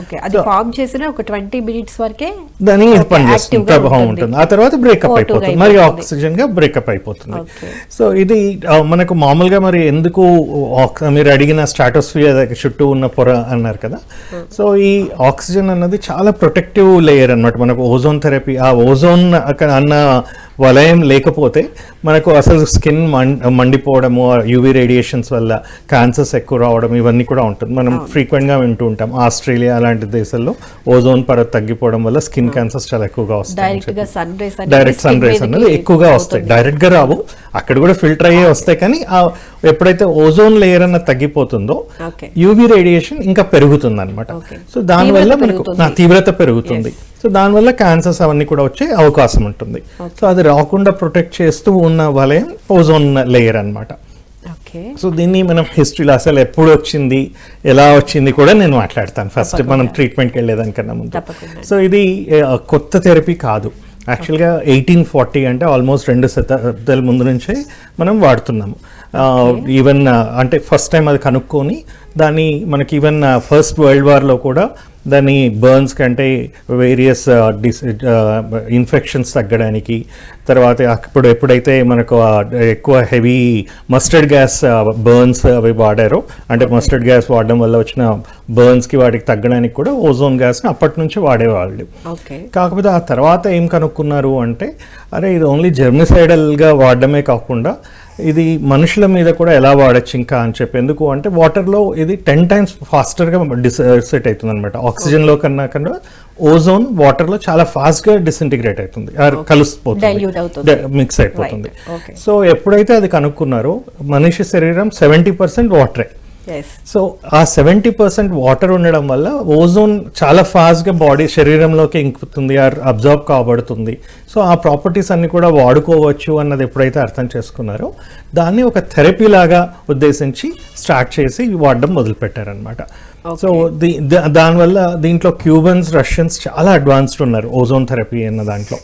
Okay. అది form చేసిన ఒక ట్వంటీ మినిట్స్ వరకే దాని పనిచేస్తుంది ప్రభావం ఉంటుంది. ఆ తర్వాత బ్రేకప్ O2 గా అయిపోతుంది. మరి. ఆక్సిజన్గా బ్రేకప్ అయిపోతుంది. సో ఇది మనకు మామూలుగా మరి ఎందుకు మీరు అడిగిన స్ట్రాటోస్ఫియర్ చుట్టూ ఉన్న పొర అన్నారు కదా. సో ఈ ఆక్సిజన్ అన్నది చాలా ప్రొటెక్టివ్ లేయర్ అన్నమాట. మనకు ఓజోన్ థెరపీ ఆ ఓజోన్ అన్న వలయం లేకపోతే మనకు అసలు స్కిన్ మండిపోవడము యూవీ రేడియేషన్స్ వల్ల క్యాన్సర్స్ ఎక్కువ రావడం ఇవన్నీ కూడా ఉంటుంది. మనం frequent గా వింటూ ఉంటాం. ఆస్ట్రేలియా అలాంటి దేశాల్లో ఓజోన్ పొర తగ్గిపోవడం వల్ల స్కిన్ క్యాన్సర్స్ చాలా ఎక్కువగా వస్తాయి direct sun rays direct sun rays అనేది ఎక్కువగా వస్తాయి. డైరెక్ట్గా రావు. అక్కడ కూడా ఫిల్టర్ అయ్యే వస్తాయి. కానీ ఆ ఎప్పుడైతే ఓజోన్ లేయర్ అన్న తగ్గిపోతుందో యూవీ రేడియేషన్ ఇంకా పెరుగుతుంది అనమాట. సో దానివల్ల మనకు. ఆ తీవ్రత పెరుగుతుంది. సో దానివల్ల క్యాన్సర్స్ అవన్నీ కూడా వచ్చే అవకాశం ఉంటుంది. సో అది రాకుండా ప్రొటెక్ట్ చేస్తూ ఉన్న వలయం ఓజోన్ లేయర్ అన్నమాట. ఓకే. సో దీన్ని మనం హిస్టరీలో అసలు ఎప్పుడు వచ్చింది ఎలా వచ్చింది కూడా నేను మాట్లాడతాను. ఫస్ట్ మనం ట్రీట్మెంట్కి వెళ్ళేదానికన్నా ముందు. సో ఇది కొత్త థెరపీ కాదు. యాక్చువల్గా ఎయిటీన్ ఫార్టీ అంటే ఆల్మోస్ట్ రెండు శతాబ్దాల ముందు నుంచే మనం వాడుతున్నాము. ఈవెన్ అంటే ఫస్ట్ టైం అది కనుక్కొని దాన్ని మనకి ఈవెన్ ఫస్ట్ వరల్డ్ వార్లో కూడా దాన్ని బర్న్స్ కంటే వేరియస్ డిస్ ఇన్ఫెక్షన్స్ తగ్గడానికి. తర్వాత అప్పుడు ఎప్పుడైతే మనకు ఎక్కువ హెవీ మస్టర్డ్ గ్యాస్ బర్న్స్ అవి వాడారో అంటే మస్టర్డ్ గ్యాస్ వాడడం వల్ల వచ్చిన బర్న్స్కి వాటికి తగ్గడానికి కూడా ఓజోన్ గ్యాస్ని అప్పటి నుంచి వాడేవాళ్ళు. ఓకే. కాకపోతే ఆ తర్వాత ఏం కనుక్కున్నారు అంటే అరే ఇది ఓన్లీ జెర్మిసైడల్గా వాడడమే కాకుండా ఇది మనుషుల మీద కూడా ఎలా వాడచ్చు ఇంకా అని చెప్పి. ఎందుకు అంటే వాటర్లో ఇది టెన్ టైమ్స్ ఫాస్టర్గా డిసెట్ అవుతుంది అనమాట ఆక్సిజన్లో కన్నా కన్నా ఓజోన్ వాటర్లో చాలా ఫాస్ట్గా డిసింటిగ్రేట్ అవుతుంది. కలిసిపోతుంది. మిక్స్ అయిపోతుంది. సో ఎప్పుడైతే అది కనుక్కున్నారో మనిషి శరీరం సెవెంటీ పర్సెంట్ వాటరే. సో ఆ సెవెంటీ పర్సెంట్ వాటర్ ఉండడం వల్ల ఓజోన్ చాలా ఫాస్ట్గా బాడీ శరీరంలోకి ఇంకుతుంది ఆర్ అబ్జర్వ్ కాబడుతుంది. సో ఆ ప్రాపర్టీస్ అన్ని కూడా వాడుకోవచ్చు అన్నది ఎప్పుడైతే అర్థం చేసుకున్నారో దాన్ని ఒక థెరపీ లాగా ఉద్దేశించి స్టార్ట్ చేసి వాడడం మొదలుపెట్టారనమాట సో దీ దానివల్ల దీంట్లో క్యూబన్స్ రష్యన్స్ చాలా అడ్వాన్స్డ్ ఉన్నారు ఓజోన్ థెరపీ అన్న దాంట్లో.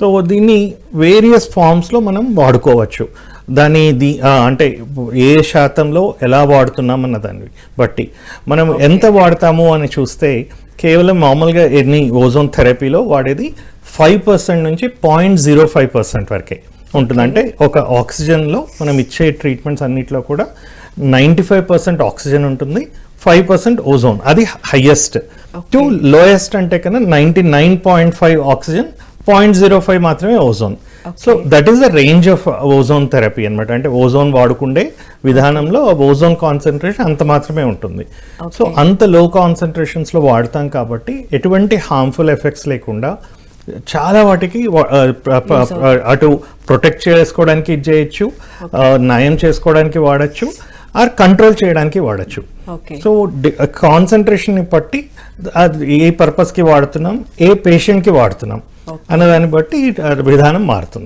సో దీన్ని వేరియస్ ఫామ్స్లో మనం వాడుకోవచ్చు. దాని దీ అంటే ఏ శాతంలో ఎలా వాడుతున్నాం అన్న దాన్ని బట్టి మనం ఎంత వాడతాము అని చూస్తే కేవలం మామూలుగా ఎన్ని ఓజోన్ థెరపీలో వాడేది ఫైవ్ పర్సెంట్ నుంచి పాయింట్ జీరో ఫైవ్ పర్సెంట్ వరకే ఉంటుంది. అంటే ఒక ఆక్సిజన్లో మనం ఇచ్చే ట్రీట్మెంట్స్ అన్నిట్లో కూడా నైంటీ ఫైవ్ పర్సెంట్ ఆక్సిజన్ ఉంటుంది ఫైవ్ పర్సెంట్ ఓజోన్. అది హైయెస్ట్. టు లోయెస్ట్ అంటే కన్నా ninety nine point five oxygen point zero five మాత్రమే ozone. So that is the range of ozone therapy అనమాట అంటే ఓజోన్ వాడుకుండే విధానంలో ఓజోన్ కాన్సన్ట్రేషన్ అంత మాత్రమే ఉంటుంది. సో అంత లో కాన్సన్ట్రేషన్స్లో వాడతాం కాబట్టి ఎటువంటి హార్మ్ఫుల్ ఎఫెక్ట్స్ లేకుండా చాలా వాటికి అటు ప్రొటెక్ట్ చేసుకోవడానికి ఇది చేయొచ్చు. నయం చేసుకోవడానికి వాడచ్చు. ఆర్ కంట్రోల్ చేయడానికి వాడచ్చు. సో కాన్సన్ట్రేషన్ బట్టి అది ఏ పర్పస్కి వాడుతున్నాం ఏ పేషెంట్కి వాడుతున్నాం అన్న దాన్ని బట్టి విధానం మారుతుంది.